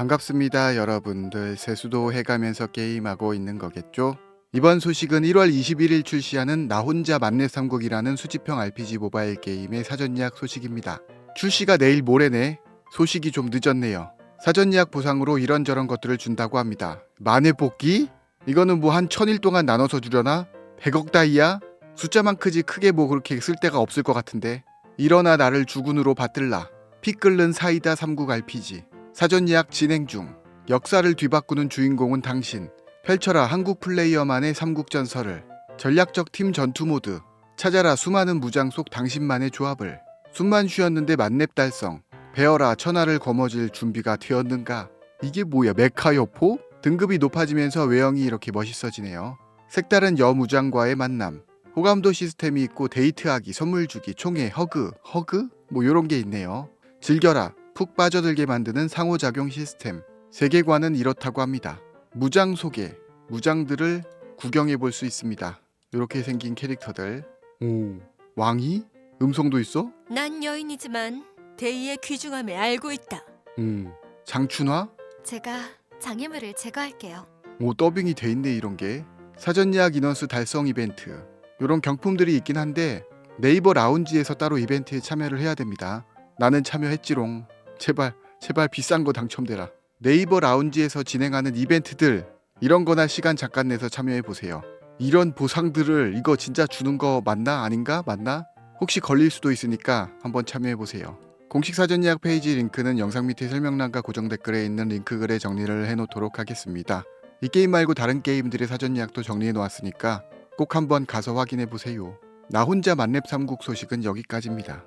반갑습니다, 여러분들. 세수도 해가면서 게임하고 있는 거겠죠? 이번 소식은 1월 21일 출시하는 나 혼자 만렙 삼국이라는 수집형 RPG 모바일 게임의 사전 예약 소식입니다. 출시가 내일 모레네. 소식이 좀 늦었네요. 사전 예약 보상으로 이런저런 것들을 준다고 합니다. 만렙 뽑기? 이거는 뭐 한 천일 동안 나눠서 주려나? 100억 다이아? 숫자만 크지 크게 뭐 그렇게 쓸 데가 없을 것 같은데. 일어나 나를 주군으로 받들라. 피 끓는 사이다 삼국 RPG. 사전 예약 진행 중. 역사를 뒤바꾸는 주인공은 당신. 펼쳐라 한국 플레이어만의 삼국전설을. 전략적 팀 전투 모드. 찾아라 수많은 무장 속 당신만의 조합을. 숨만 쉬었는데 만렙 달성. 베어라 천하를 거머쥘 준비가 되었는가? 이게 뭐야 메카 여포? 등급이 높아지면서 외형이 이렇게 멋있어지네요. 색다른 여무장과의 만남. 호감도 시스템이 있고 데이트하기, 선물 주기, 총회, 허그, 허그? 뭐 요런 게 있네요. 즐겨라. 푹 빠져들게 만드는 상호작용 시스템. 세계관은 이렇다고 합니다. 무장 소개. 무장들을 구경해 볼 수 있습니다. 이렇게 생긴 캐릭터들. 오. 왕이? 음성도 있어? 난 여인이지만 대의의 귀중함을 알고 있다. 음. 장춘화? 제가 장애물을 제거할게요. 오 더빙이 돼 있네 이런 게 사전 예약 인원수 달성 이벤트 이런 경품들이 있긴 한데 네이버 라운지에서 따로 이벤트에 참여를 해야 됩니다 나는 참여했지롱 제발 제발 비싼 거 당첨되라 네이버 라운지에서 진행하는 이벤트들 이런 거나 시간 잠깐 내서 참여해 보세요 이런 보상들을 이거 진짜 주는 거 맞나 아닌가 맞나 혹시 걸릴 수도 있으니까 한번 참여해 보세요 공식 사전 예약 페이지 링크는 영상 밑에 설명란과 고정 댓글에 있는 링크 글에 정리를 해 놓도록 하겠습니다. 이 게임 말고 다른 게임들의 사전 예약도 정리해 놓았으니까 꼭 한번 가서 확인해 보세요. 나 혼자 만렙 삼국 소식은 여기까지입니다.